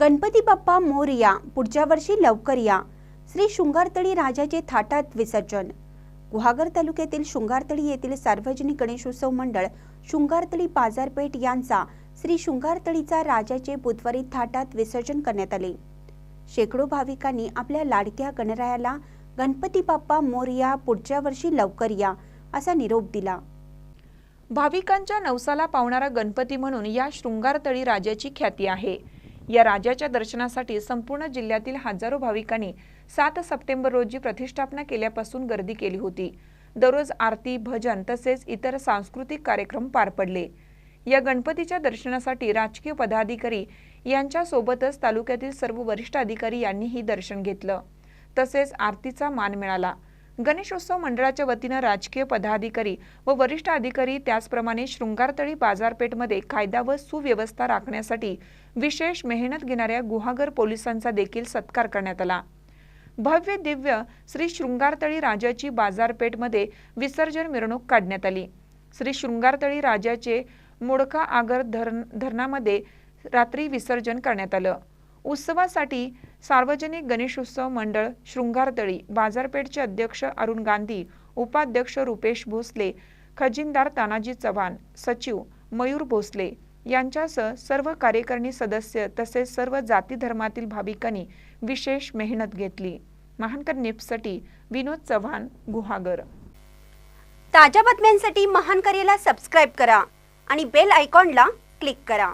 गणपती बाप्पा मोरया पुढच्या वर्षी लवकर या. श्री शृंगारतळी राजाचे थाटात विसर्जन. गुहागर तालुक्यातील शृंगारतळी येथील सार्वजनिक गणेशोत्सव मंडळ शृंगारतळी बाजारपेठ यांचा श्री शृंगारतळीचा राजाचे बुधवारी थाटात विसर्जन करण्यात आले. शेकडो भाविकांनी आपल्या लाडक्या गणरायाला गणपती बाप्पा मोरया पुढच्या वर्षी लवकर या असा निरोप दिला. भाविकांच्या नवसाला पावणारा गणपती म्हणून या शृंगारतळी राजाची ख्याती आहे. या राजाच्या दर्शनासाठी संपूर्ण जिल्ह्यातील हजारो भाविकांनी सात सप्टेंबर रोजी प्रतिष्ठापना केल्यापासून गर्दी केली होती. दररोज आरती भजन तसेच इतर सांस्कृतिक कार्यक्रम पार पडले. या गणपतीच्या दर्शनासाठी राजकीय पदाधिकारी यांच्यासोबतच तालुक्यातील सर्व वरिष्ठ अधिकारी यांनीही दर्शन घेतलं. तसेच आरतीचा मान मिळाला. गणेशोत्सव मंडळाच्या वतीनं राजकीय पदाधिकारी व वरिष्ठ अधिकारी त्याचप्रमाणे शृंगारतळी बाजारपेठमध्ये कायदा व सुव्यवस्था राखण्यासाठी विशेष मेहनत घेणाऱ्या गुहागर पोलिसांचा देखील सत्कार करण्यात आला. भव्य दिव्य श्री शृंगारतळी राजाची बाजारपेठमध्ये विसर्जन मिरवणूक काढण्यात आली. श्री शृंगारतळी राजाचे मोडका आगर धरण धरणामध्ये रात्री विसर्जन करण्यात आलं. उत्सवासाठी सार्वजनिक गणेशोत्सव मंडळ शृंगारतळी बाजारपेठचे अध्यक्ष अरुण गांधी उपाध्यक्ष रुपेश भोसले खजिनदार तानाजी चव्हाण सचिव मयूर भोसले यांच्यासह सर्व कार्यकारिणी सदस्य तसेच सर्व जाती धर्मातील भाविकांनी विशेष मेहनत घेतली. महानकर निप्ससाठी विनोद चव्हाण गुहागर. ताज्या बातम्यांसाठी महानकरेला सबस्क्राईब करा आणि बेल आयकॉनला क्लिक करा.